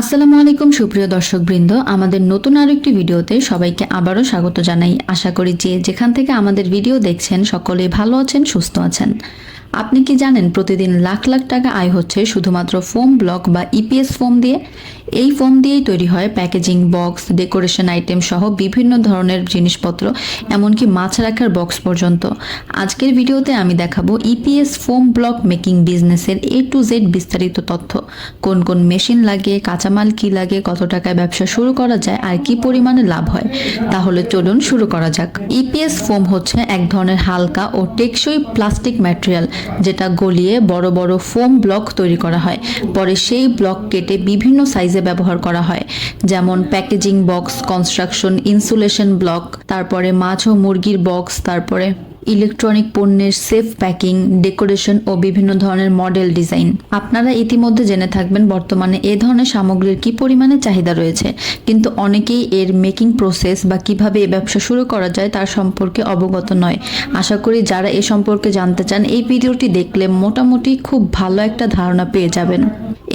আসসালামু আলাইকুম, সুপ্রিয় দর্শকবৃন্দ। আমাদের নতুন আরও একটি ভিডিওতে সবাইকে আবারও স্বাগত জানাই। আশা করি যে যেখান থেকে আমাদের ভিডিও দেখছেন, সকলে ভালো আছেন, সুস্থ আছেন। আপনি কি জানেন প্রতিদিন লাখ লাখ টাকা আয় হচ্ছে শুধুমাত্র ফোম ব্লক বা ইপিএস ফোম দিয়ে? এই ফোম দিয়েই তৈরি হয় প্যাকেজিং বক্স, ডেকোরেশন আইটেম সহ বিভিন্ন ধরনের জিনিসপত্র, এমনকি মাছ রাখার বক্স পর্যন্ত। আজকের ভিডিওতে আমি দেখাবো ইপিএস ফোম ব্লক মেকিং বিজনেসের এ টু জেড বিস্তারিত তথ্য। কোন কোন মেশিন লাগে, কাঁচামাল কি লাগে, কত টাকায় ব্যবসা শুরু করা যায়, আর কি পরিমাণে লাভ হয়? তাহলে চলুন শুরু করা যাক। ইপিএস ফোম হচ্ছে এক ধরনের হালকা ও টেকসই প্লাস্টিক ম্যাটেরিয়াল যেটা গলিয়ে বড় বড় ফোম ব্লক তৈরি করা হয়। পরে সেই ব্লক কেটে বিভিন্ন সাইজে ব্যবহার করা হয়। যেমন packaging box, construction, insulation block, তারপরে মাছ ও মুরগির বক্স, তারপরে ইলেকট্রনিক পণ্যের সেফ প্যাকিং, ডেকোরেশন ও বিভিন্ন ধরনের মডেল ডিজাইন। আপনারা ইতিমধ্যে জেনে থাকবেন বর্তমানে এ ধরনের সামগ্রীর কি পরিমাণে চাহিদা রয়েছে। কিন্তু অনেকেই এর মেকিং প্রসেস বা কীভাবে এই ব্যবসা শুরু করা যায় তার সম্পর্কে অবগত নয়। আশা করি যারা এ সম্পর্কে জানতে চান, এই ভিডিওটি দেখলে মোটামুটি খুব ভালো একটা ধারণা পেয়ে যাবেন।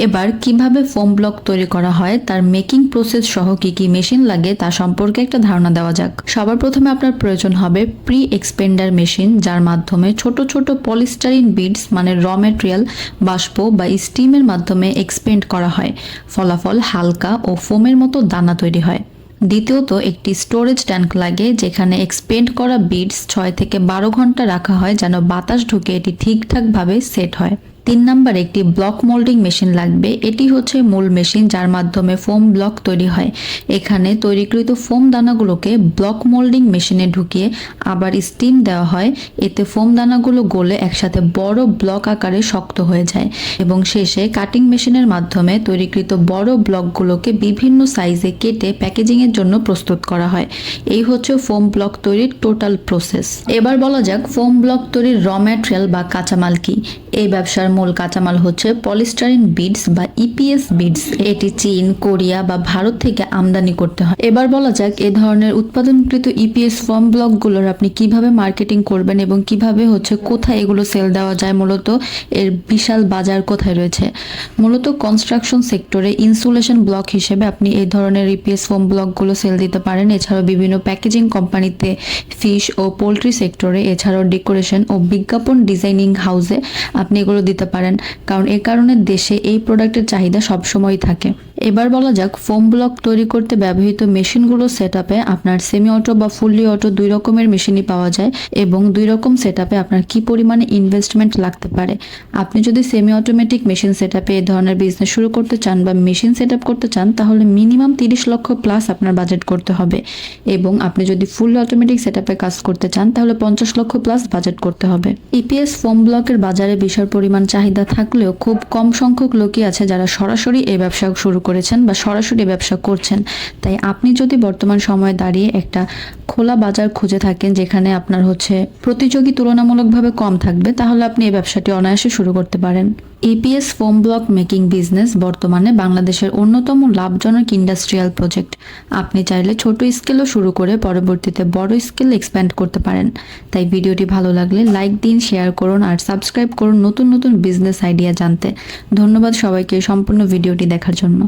এবার কীভাবে ফোম ব্লক তৈরি করা হয়, তার মেকিং প্রসেস সহ কি কি মেশিন লাগে তা সম্পর্কে একটা ধারণা দেওয়া যাক। সবার প্রথমে আপনার প্রয়োজন হবে প্রি এক্সপেন্ডার মেশিন, যার মাধ্যমে ছোট ছোট পলিস্টারিন বিডস মানে র মেটেরিয়াল বাষ্প বা স্টিমের মাধ্যমে এক্সপেন্ড করা হয়। ফলাফল হালকা ও ফোমের মতো দানা তৈরি হয়। দ্বিতীয়ত, একটি স্টোরেজ ট্যাঙ্ক লাগে, যেখানে এক্সপেন্ড করা বিডস ছয় থেকে বারো ঘণ্টা রাখা হয় যেন বাতাস ঢুকে এটি ঠিকঠাকভাবে সেট হয়। তিন নাম্বার একটি ব্লক মোল্ডিং মেশিন লাগবে। এটি হচ্ছে মূল মেশিন যার মাধ্যমে ফোম ব্লক তৈরি হয়। এখানে তৈরিকৃত ফোম দানাগুলোকে ব্লক মোল্ডিং মেশিনে ঢুকিয়ে আবার স্টিম দেওয়া হয়। এতে ফোম দানাগুলো গলে একসাথে বড় ব্লক আকারে শক্ত হয়ে যায় এবং শেষে কাটিং মেশিনের মাধ্যমে তৈরিকৃত বড় ব্লকগুলোকে বিভিন্ন সাইজে কেটে প্যাকেজিংয়ের জন্য প্রস্তুত করা হয়। এই হচ্ছে ফোম ব্লক তৈরির টোটাল প্রসেস এবার বলা যাক ফোম ব্লক তৈরির র ম্যাটেরিয়াল বা কাঁচামাল কি। এই ব্যবসার মূল কাঁচামাল হচ্ছে পলিস্টারিন বিডস বা ইপিএস বিডস এটি চীন, কোরিয়া বা ভারত থেকে আমদানি করতে হয়। এবার বলা যাক এ ধরনের উৎপাদনকৃত ইপিএস ফর্ম ব্লকগুলোর আপনি কীভাবে মার্কেটিং করবেন এবং কীভাবে হচ্ছে কোথায় এগুলো সেল দেওয়া যায় মূলত, এর বিশাল বাজার কোথায় রয়েছে। মূলত কনস্ট্রাকশন সেক্টরে ইনসুলেশন ব্লক হিসেবে আপনি এই ধরনের ইপিএস ফোম ব্লকগুলো সেল দিতে পারেন। এছাড়াও বিভিন্ন প্যাকেজিং কোম্পানিতে ফিশ ও পোলট্রি সেক্টরে, এছাড়াও ডেকোরেশন ও বিজ্ঞাপন ডিজাইনিং হাউসে আপনি এগুলো দিতে পারেন। কারণ এ কারণে দেশে এই প্রোডাক্টের চাহিদা সবসময়ই থাকে। এবার বলা যাক, ফোম ব্লক তৈরি করতে ব্যবহৃত মেশিনগুলো সেট আপে আপনার সেমি অটো বা ফুললি অটো দুই রকমের মেশিনই পাওয়া যায় এবং দুই রকম সেট আপে আপনার কি পরিমাণে ইনভেস্টমেন্ট লাগতে পারে। আপনি যদি সেমি অটোমেটিক মেশিন সেট এই ধরনের বিজনেস শুরু করতে চান বা মেশিন সেট করতে চান, তাহলে মিনিমাম তিরিশ লক্ষ প্লাস আপনার বাজেট করতে হবে এবং আপনি যদি ফুল অটোমেটিক সেট কাজ করতে চান, তাহলে পঞ্চাশ লক্ষ প্লাস বাজেট করতে হবে। ইপিএস ফোম ব্লকের বাজারে বিশাল পরিমাণ চাহিদা থাকলেও খুব কম সংখ্যক লোকই আছে যারা সরাসরি এই ব্যবসা শুরু করেছেন বা সরাসরি ব্যবসা করছেন, তাই আপনি যদি বর্তমান সময়ে দাঁড়িয়ে একটা খোলা বাজার খুঁজে থাকেন যেখানে আপনার হচ্ছে প্রতিযোগী তুলনামূলকভাবে কম থাকবে, তাহলে আপনি এই ব্যবসাটি অনায়াসে শুরু করতে পারেন। APS foam block making business বর্তমানে বাংলাদেশের অন্যতম লাভজনক ইন্ডাস্ট্রিয়াল প্রজেক্ট। আপনি চাইলে ছোট স্কেলও শুরু করে পরবর্তীতে বড় স্কেল এক্সপ্যান্ড করতে পারেন। তাই ভিডিওটি ভালো লাগলে লাইক দিন, শেয়ার করুন আর সাবস্ক্রাইব করুন নতুন নতুন বিজনেস আইডিয়া জানতে। ধন্যবাদ সবাইকে সম্পূর্ণ ভিডিওটি দেখার জন্য।